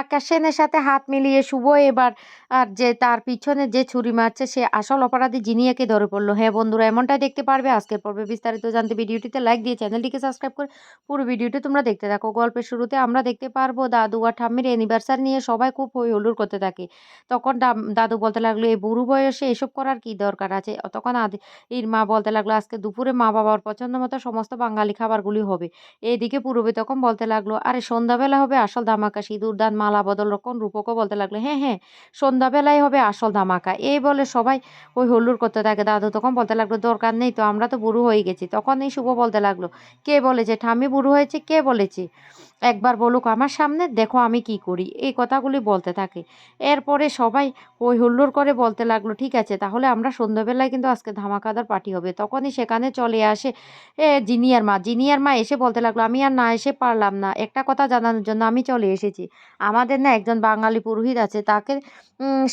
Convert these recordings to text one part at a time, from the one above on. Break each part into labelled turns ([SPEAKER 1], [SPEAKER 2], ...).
[SPEAKER 1] আকাশ সেনের সাথে হাত মিলিয়ে শুভ এবার, আর যে তার পিছনে যে ছুরি মারছে, সে আসল অপরাধী জিনিয়াকে ধরে পড়ল। হ্যাঁ বন্ধুরা, এমনটাই দেখতে পারবে। আজকের পর্বে বিস্তারিত জানতে ভিডিওটিতে লাইক দিয়ে চ্যানেলটিকে সাবস্ক্রাইব করে পুরো ভিডিওটি তোমরা দেখতে থাকো। গল্পের শুরুতে আমরা দেখতে পারব দাদু আর ঠাম্মির অ্যানিভার্সারি নিয়ে সবাই খুব হই হুল্লোড় করতে থাকে। তখন দাদু বলতে লাগল এই বুড়ো বয়সে এসব করার কি দরকার আছে? তখন আদি, এর মা বলতে লাগল, আজকে দুপুরে মা বাবার পছন্দ মতো সমস্ত বাঙালি খাবারগুলি হবে। এইদিকে পূর্বে তখন বলতে লাগল, আরে সন্ধ্যাবেলা হবে আসল ধামাকা সিঁদুর দান মালা বদল রকম রূপকও বলতে লাগল হ্যাঁ হ্যাঁ সন্ধ্যাবেলায় হবে আসল ধামাকা। এই বলে সবাই ওই হল্লুর করতে থাকে, দাদু তখন বলতে লাগল, দরকার নেই তো, আমরা তো বুড়ো হয়ে গেছি। তখন এই শুভ বলতে লাগল, কে বলেছে? ঠামি বুড়ো হয়েছে? কে বলেছে? একবার বলুক আমার সামনে, দেখো আমি কি করি। এই কথাগুলি বলতে থাকে। এরপরে সবাই ওই হুল্লোড় করে বলতে লাগল, ঠিক আছে, তাহলে আমরা সন্ধ্যাবেলায় কিন্তু আজকে ধামাকাদার পার্টি হবে। তখনই সেখানে চলে আসে, এ জিনিয়ার মা। জিনিয়ার মা এসে বলতে লাগল, আমি আর না এসে পারলাম না। একটা কথা জানানোর জন্য আমি চলে এসেছি। আমাদের না একজন বাঙালি পুরোহিত আছে, তাকে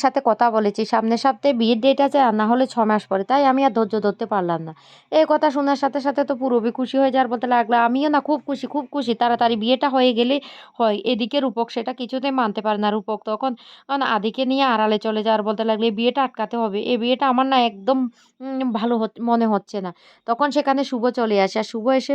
[SPEAKER 1] সাথে কথা বলেছি। সামনের সপ্তাহে বিয়ের ডেট আছে আর না হলে ছ মাস পরে। তাই আমি আর ধৈর্য ধরতে পারলাম না। এই কথা শোনার সাথে সাথে তো পুরবি খুশি হয়ে যাওয়ার বলতে লাগল, আমিও না খুব খুশি খুব খুশি। তাড়াতাড়ি বিয়েটা হয়ে গেলে হয়। এদিকে রূপক সেটা কিছুতেই মানতে পারে না। রূপক তখন আদিকে নিয়ে আড়ালে চলে যাওয়ার বলতে লাগল বিয়েটা আটকাতে হবে। এই বিয়েটা আমার না একদম ভালো মনে হচ্ছে না। তখন সেখানে শুভ চলে আসে। আর শুভ এসে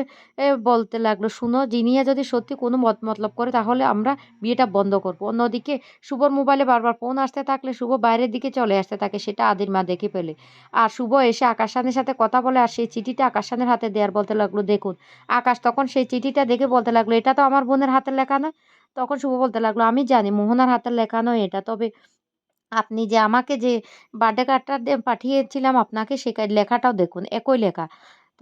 [SPEAKER 1] বলতে লাগল, শুনো জিনিয়া যদি সত্যি কোনো মত, মতলব করে, তাহলে আমরা বিয়েটা বন্ধ করব। অন্যদিকে শুভর মোবাইলে বারবার ফোন আসতে থাকলে শুভ বাইরের দিকে চলে আসতে থাকে, সেটা আদির মা দেখে ফেলে। আর শুভ এসে আকাশানের সাথে কথা বলে, আর সেই চিঠিটা আকাশানের হাতে দেওয়ার বলতে লাগল, দেখুন। আকাশ তখন সেই চিঠিটা দেখে বলতে লাগল, এটা তো আমার বোনের হাতের লেখা নয় তখন শুভ বলতে লাগল, আমি জানি মোহনার হাতের লেখা নয় এটা, তবে আপনি যে আমাকে যে বার্থডে কার্ডটা পাঠিয়েছিলাম, আপনাকে সে লেখাটাও দেখুন, একই লেখা।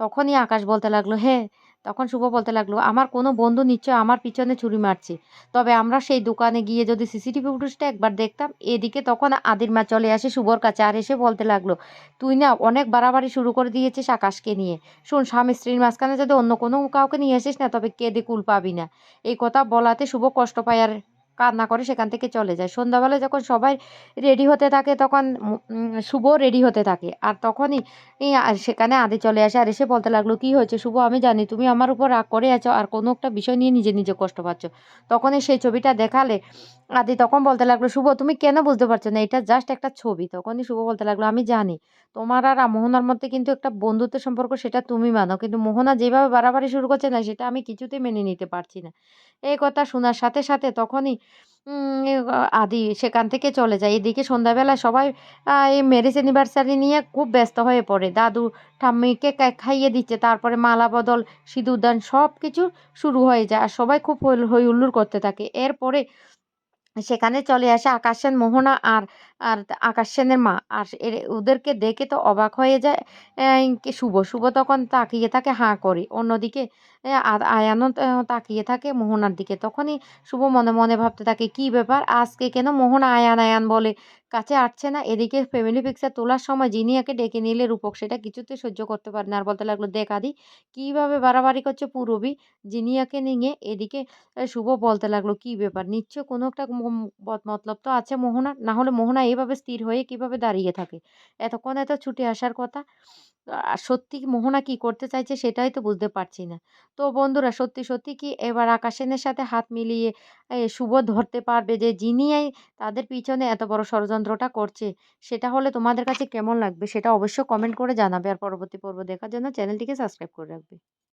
[SPEAKER 1] তখনই আকাশ বলতে লাগল হ্যাঁ তখন শুভ বলতে লাগল, আমার কোনো বন্ধু নিশ্চয় আমার পিছনে ছুরি মারছে। তবে আমরা সেই দোকানে গিয়ে যদি সিসিটিভি ফুটেজটা একবার দেখতাম, এদিকে তখন আদির মা চলে আসে শুভর কাছে আর এসে বলতে লাগল, তুই না অনেক বাড়াবাড়ি শুরু করে দিয়েছিস আকাশকে নিয়ে। শোন, স্বামী স্ত্রীর মাঝখানে যদি অন্য কোনো কাউকে নিয়ে আসিস না, তবে কেঁদে কুল পাবি না। এই কথা বলাতে শুভ কষ্ট পায় আর কান্না করে সেখান থেকে চলে যায়। সন্ধ্যাবেলায় যখন সবাই রেডি হতে থাকে, তখন শুভ রেডি হতে থাকে। আর তখনই সেখানে আদি চলে আসে আর এসে বলতে লাগল, কি হয়েছে শুভ? আমি জানি তুমি আমার উপর রাগ করে আছো আর কোনো একটা বিষয় নিয়ে নিজে নিজে কষ্ট পাচ্ছ। তখনই সেই ছবিটা দেখালে আদি তখন বলতে লাগল, শুভ, তুমি কেন বুঝতে পারছ না? এটা জাস্ট একটা ছবি। তখনই শুভ বলতে লাগল, আমি জানি। তোমার আর মোহনার মধ্যে কিন্তু একটা বন্ধুত্বের সম্পর্ক সেটা তুমি মানো। কিন্তু মোহনা যেভাবে বাড়াবাড়ি শুরু করছে না, সেটা আমি কিছুতেই মেনে নিতে পারছি না। এই কথা শোনার সাথে সাথে তখনই আদি সেখান থেকে চলে যায়। এদিকে সন্ধ্যাবেলা সবাই এই ম্যারেজ অ্যানিভার্সারি নিয়ে খুব ব্যস্ত হয়ে পড়ে। দাদু ঠাম্মিকে খাইয়ে দিচ্ছে, তারপরে মালা, বদল সিঁদুরদান সব কিছু শুরু হয়ে যায়। আর সবাই খুব হই হুল্লোড় করতে থাকে। এরপরে সেখানে চলে আসে আকাশ সেন, মোহনা আর আর আকাশ সেনের মা। আর ওদেরকে দেখে তো অবাক হয়ে যায়। শুভ শুভ তখন তাকিয়ে থাকে হাঁ করে। অন্যদিকে আয়ানও তাকিয়ে থাকে মোহনার দিকে। তখনই শুভ মনে মনে ভাবতে থাকে, কি ব্যাপার? আজকে কেন মোহনা আয়ান আয়ান বলে? কাছে আসছে না। এদিকে ফ্যামিলি পিকচার তোলার সময় জিনিয়াকে ডেকে নিলে রূপক, সেটা কিছুতে সহ্য করতে পারে না। আর বলতে লাগল, দেখ আদি, কীভাবে বাড়াবাড়ি করছে পুরবি? জিনিয়াকে নিয়ে এদিকে শুভ বলতে লাগল, কি ব্যাপার? নিশ্চয় কোনো একটা মতলব তো আছে মোহনার না হলে মোহনা এইভাবে স্থির হয়ে কীভাবে দাঁড়িয়ে থাকে? এতক্ষণ এত ছুটে আসার কথা, আর সত্যি মোহনা কি করতে চাইছে সেটাই তো বুঝতে পারছি না। তো বন্ধুরা সত্যি সত্যি কি এবার আকাশেনের সাথে হাত মিলিয়ে শুভ ধরতে পারবে যে যিনিই তাদের পিছনে এত বড় ষড়যন্ত্রটা করছে, সেটা হলে তোমাদের কাছে কেমন লাগবে? সেটা অবশ্য কমেন্ট করে জানাবে আর পরবর্তী পর্ব দেখার জন্য চ্যানেলটিকে সাবস্ক্রাইব করে রাখবে।